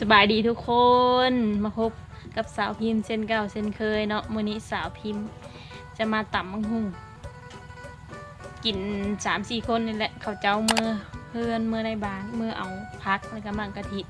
สบายดีทุกคนมาพบกับสาวพิมพ์เช่นเก่าเช่นเคยเนาะมื้อนี้สาวพิมพ์ จะมาตำมังหุงกินสามสี่คนนี่แหละเขาเจ้ามือเพื่อนมือในบ้านมือเอาพักแล้วก็มังกะทิ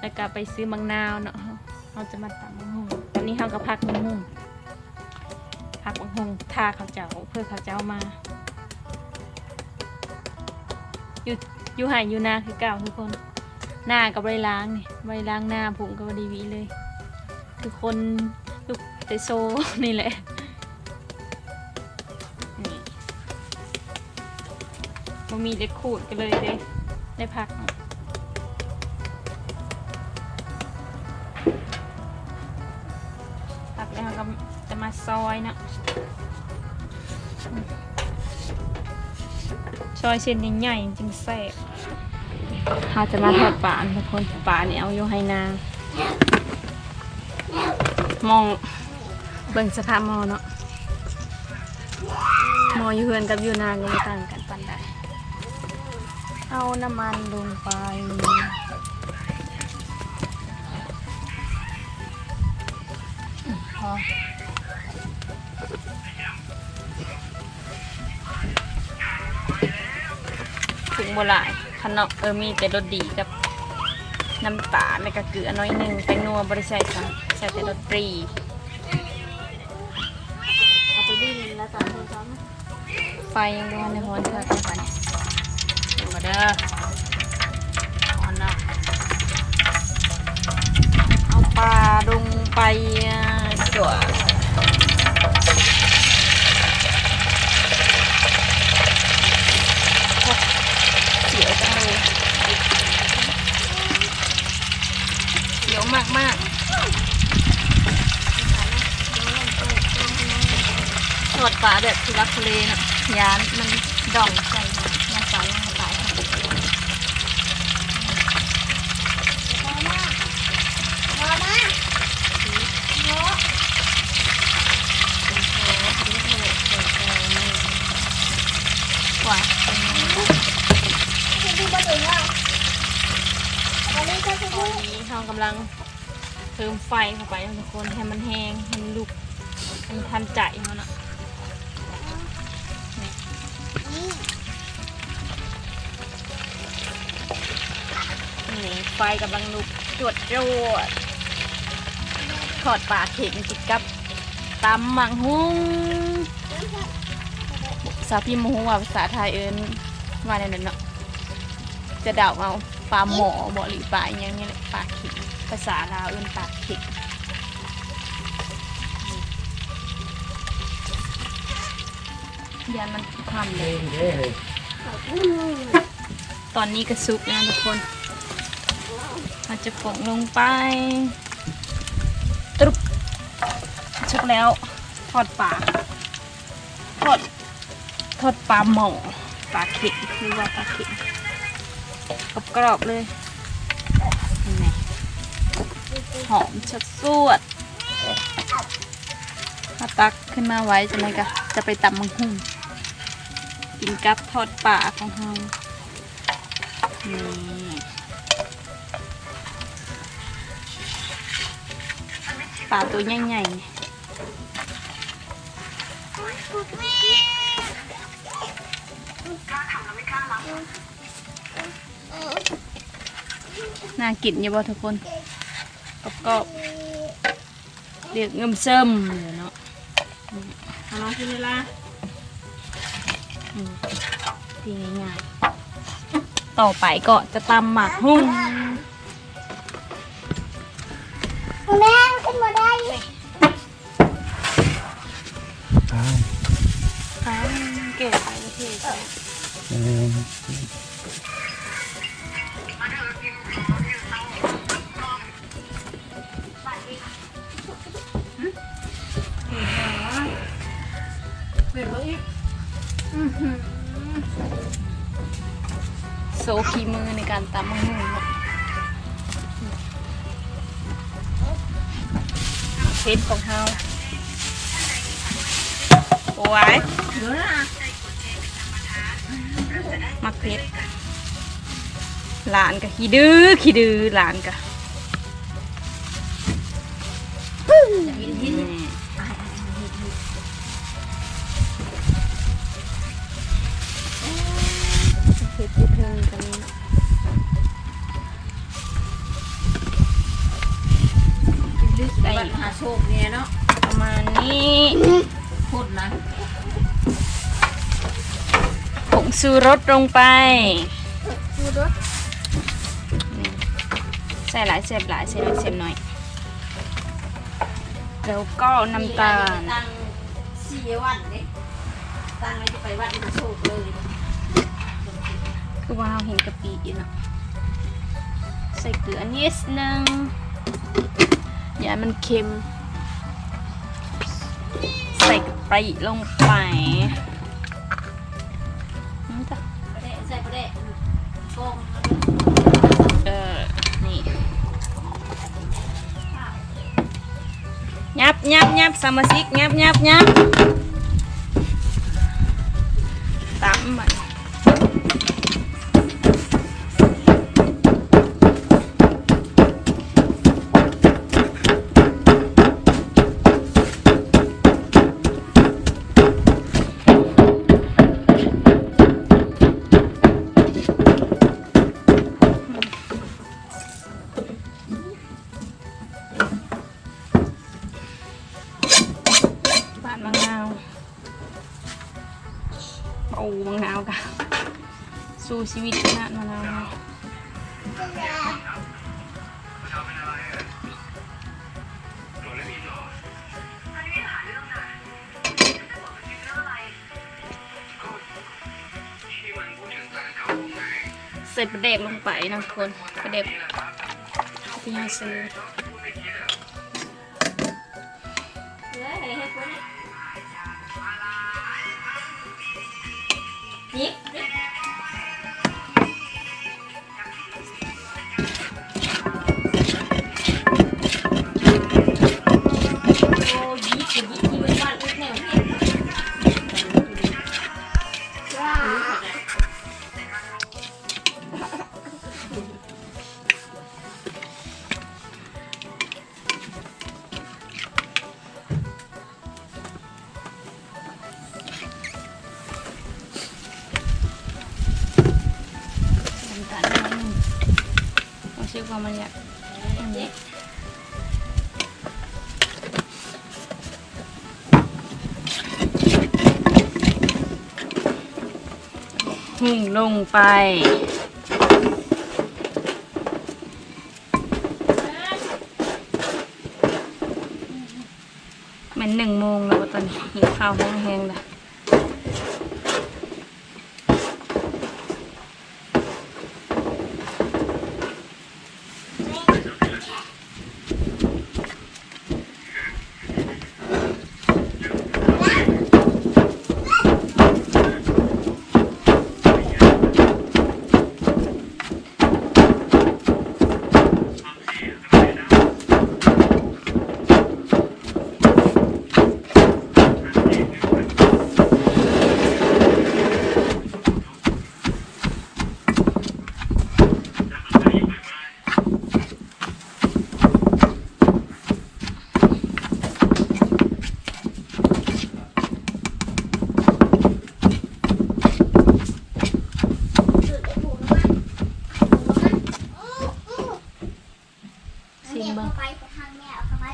แล้วก็ไปซื้อมังนาวเนาะเราจะมาตำมังหุงตอนนี้เราก็พักมังหุงพักมังหุงทาเขาเจ้าเพื่อเขาเจ้ามาอยู่อยู่หายอยู่นาคือเก่าทุกคน หน้ากับบริล้างนี่บริล้างหน้าผมกับดีวีเลยคือคนลูกเตโซนี่แหละนี่มันมีเล็กขูดกันเลยเด้ได้พักพักแล้วก็จะมาซอยนะซอยเส้นใหญ่ๆจริงแซ่บ เราจะมาทอดปลาทุกคนปลาเนี่ยเอาอยู่ให้นางมองเบิ่งสภาพมอเนาะมออยู่เฮือนกับอยู่นางก็ไม่ต่างกันปันใดเอาน้ำมันลงไปพอถึงโบราณ ขนมเออมีแต่รสดีกับน้ำตาลแล้วก็เกลือน้อยหนึ่งแตงนัวบริใส่ค่ะใส่แต่รสปรีเอาไปดิ้นแล้วตอนนี้ซ้อมไฟยังร้อนในร้อนเท่ากันปันดูมาเด้อร้อนนะเอาปลาลงไปอะจั่วโอ๊ะเสียวจังเลยเสียวมากมากๆทอดปลาแบบ ทุลักทุเลเนาะยานมันด่องใส่ยานสายยานสายค่ะพอมากพอมากเนาะกว่าจะดูมาถึงอะตอนนี้ก็จะตดูอนนี้เรากำลังเพิ่มไฟเข้าไปนะทุกคนให้มันแห้งให้มันลุกให้มันทันใจเขาเนาะ นี่ไฟกำลังลุกจวดจวดทอดปลาเข็มจิกกับตำมังหุงสาพี่มงว่าภาษาไทยเอินว่าในนั้นเนาะจะเดาเอาปลาหมอบ่หรือปลาอหยังเงี้ยปลาเข็มภาษาลาวเอินปลาเข็ม ยันมันทำเลย ตอนนี้ก็ซุกนะทุกคนเราจะปงลงไปตรุบชุกแล้วทอดปลาทอดทอดปลาหม่อปลาเข็งคือว่าปลาเข็งกรอบกรอบๆเลยหอมชัดสวดถ้าตักขึ้นมาไว้จะไหมกะจะไปตำมังหุ่ กินกับทอดปลาของเรานี่ปลาตัวใหญ่ๆน่ากินอยู่บ่ทุกคนกรอบๆเรียกเงิมเซิมเลยเนาะเอาลองกินเลยล่ะ อืมทีง่ายๆต่อไปก็จะตำหมักหุ่นแม่ขึ้นมาได้ค่ะเก๋ไปประเทศ โซคีมือในการตำมะม่วงเพชรของเขาโอ้ยมักเพชรหลานกะขี้ดื้อขี้ดื้อหลานกะ ชูรสลงไปพูดรถนี่ใส่หลายเสียบหลายใส่น้อยเสียบน้อย แล้วก็น้ำตาลตั้งสี่วันเด้ตั้งไว้จะไปวัดมหาโชคเลย คือว่าเราเห็นกะปิอยู่เนาะใส่เกลือนิดนึงอย่าให้มันเค็ม ใส่กะปิลงไป ยับยับยับ โอ้มะนาวกันสู้ชีวิตนะมะนาวใส่ปลาเด็กลงไปนะทุกคนปลาเด็กที่เราซื้อ เราเชื่อว่ามันอยากอันนี้หุ่งลงไป มันหนึ่งโมงแล้วตอนนี้หิวข้าวแห้งๆแล้ว ซิมเบ้าง ไปทางแม่เอาเข้าไป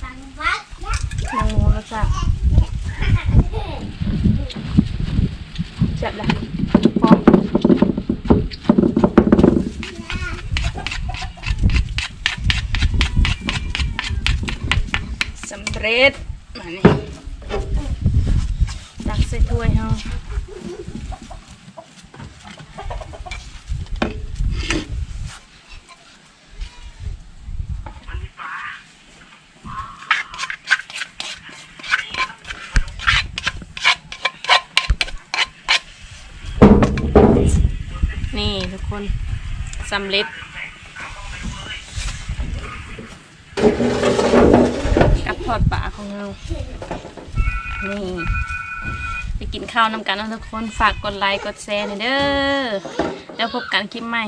ทางวัดเนี่ย ลองงูแล้วจ้ะ จับละพอสำเร็จมานี่ตักใส่ถ้วยเฮานี่ทุกคน สำเร็จ กับทอดปลาของเรา นี่ ไปกินข้าวนำกันนะทุกคน ฝากกดไลค์ กดแชร์หน่อยเด้อ แล้วพบกันคลิปใหม่